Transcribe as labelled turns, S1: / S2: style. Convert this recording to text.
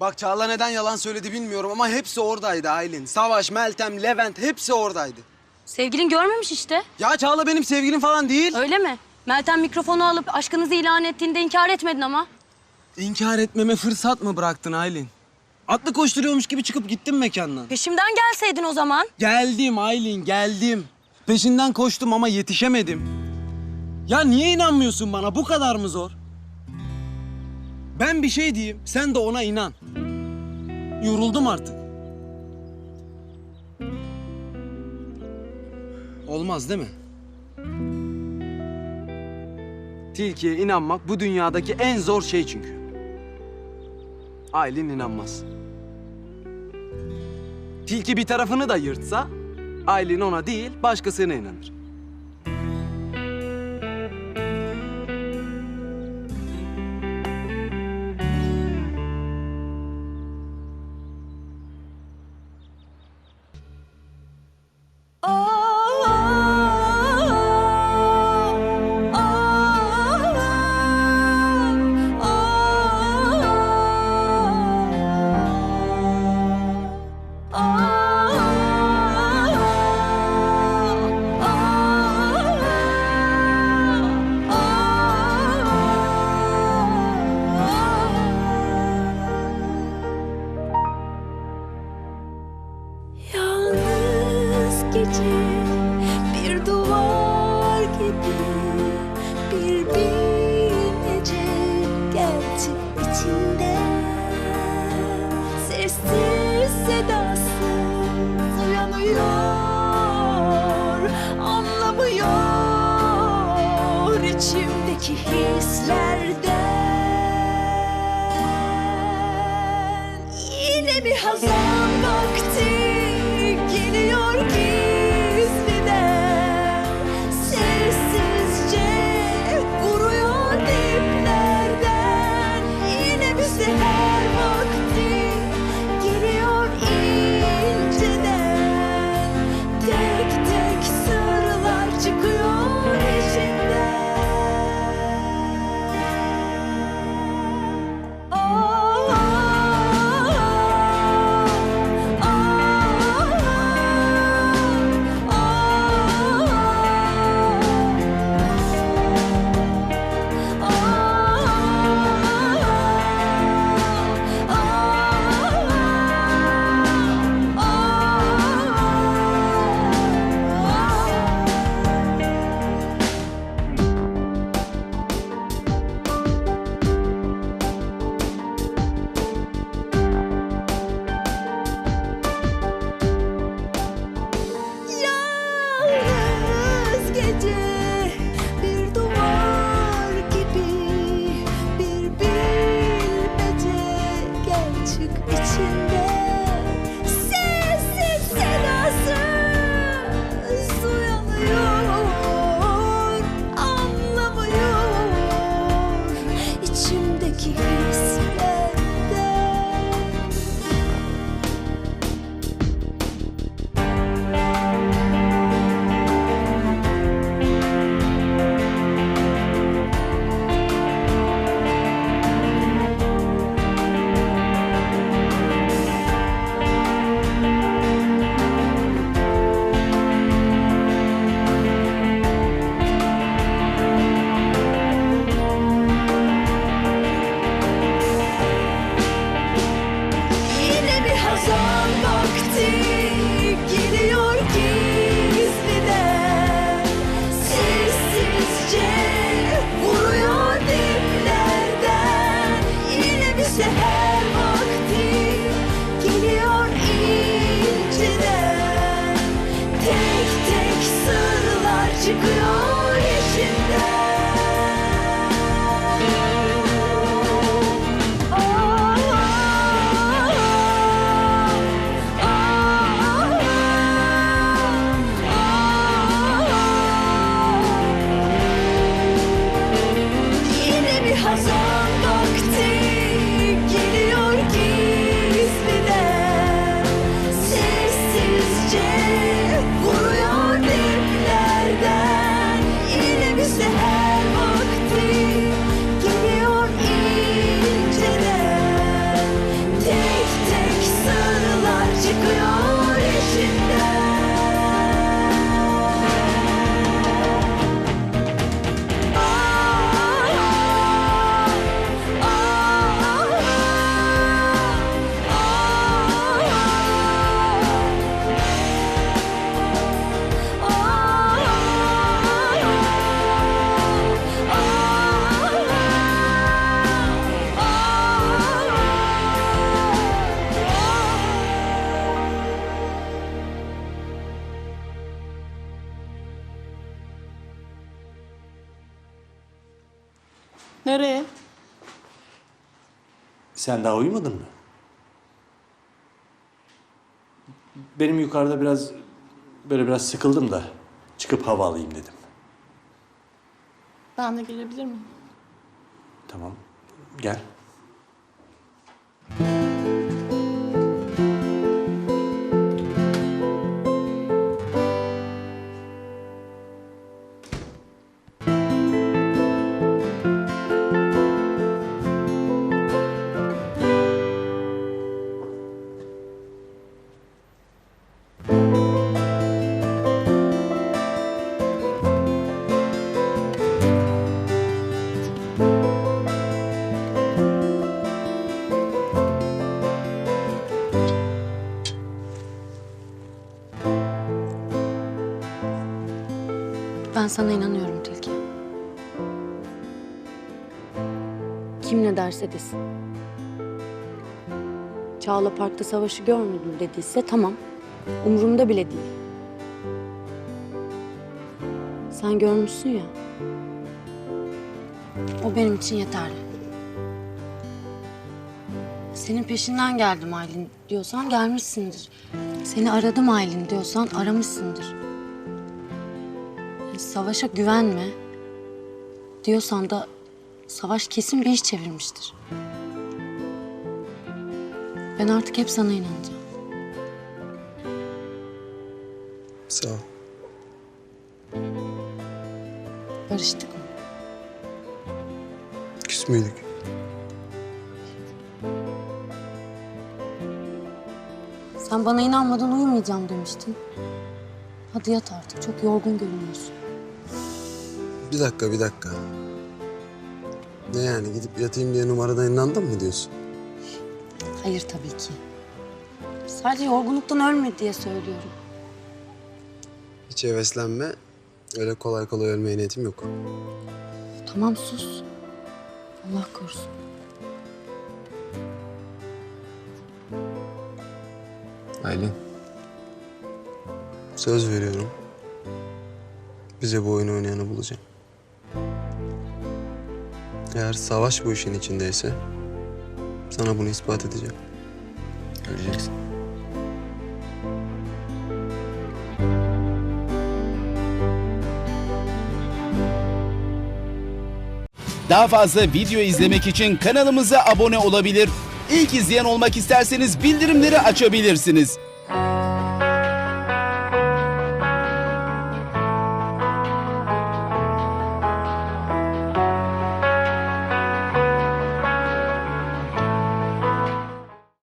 S1: Bak Çağla neden yalan söyledi bilmiyorum ama hepsi oradaydı Aylin. Savaş, Meltem, Levent hepsi oradaydı.
S2: Sevgilin görmemiş işte.
S1: Ya Çağla benim sevgilim falan değil.
S2: Öyle mi? Meltem mikrofonu alıp aşkınızı ilan ettiğinde inkar etmedin ama.
S1: İnkar etmeme fırsat mı bıraktın Aylin? Atlı koşturuyormuş gibi çıkıp gittin mekandan.
S2: Peşimden gelseydin o zaman.
S1: Geldim Aylin, geldim. Peşinden koştum ama yetişemedim. Ya niye inanmıyorsun bana? Bu kadar mı zor? Ben bir şey diyeyim, sen de ona inan. Yoruldum artık. Olmaz değil mi? Tilkiye inanmak bu dünyadaki en zor şey çünkü. Aylin inanmaz. Tilki bir tarafını da yırtsa, Aylin ona değil başkasına inanır.
S3: widzicie ちく
S4: よ
S5: Sen daha uyumadın mı? Benim yukarıda biraz böyle biraz sıkıldım da çıkıp hava alayım dedim.
S4: Ben de gelebilir miyim?
S5: Tamam. Gel.
S2: Ben sana inanıyorum Tilki. Kim ne derse desin. Çağla Park'ta savaşı görmedim dediyse tamam. Umurumda bile değil. Sen görmüşsün ya. O benim için yeterli. Senin peşinden geldim Aylin diyorsan gelmişsindir. Seni aradım Aylin diyorsan aramışsındır. Savaşa güvenme diyorsan da savaş kesin bir iş çevirmiştir. Ben artık hep sana inanacağım.
S6: Sağ ol.
S2: Barıştık mı?
S6: Küs müydük?
S2: Sen bana inanmadan uyumayacağım demiştin. Hadi yat artık. Çok yorgun görünüyorsun.
S6: Bir dakika, bir dakika. Ne yani gidip yatayım diye numaradan inandın mı diyorsun?
S2: Hayır tabii ki. Sadece yorgunluktan ölme diye söylüyorum.
S6: Hiç heveslenme. Öyle kolay kolay ölmeye niyetim yok.
S2: Tamam sus. Allah korusun.
S6: Aylin. Söz veriyorum. Bize bu oyunu oynayanı bulacağım. Eğer savaş bu işin içindeyse sana bunu ispat edeceğim. Göreceksin.
S7: Daha fazla video izlemek için kanalımıza abone olabilir. İlk izleyen olmak isterseniz bildirimleri açabilirsiniz.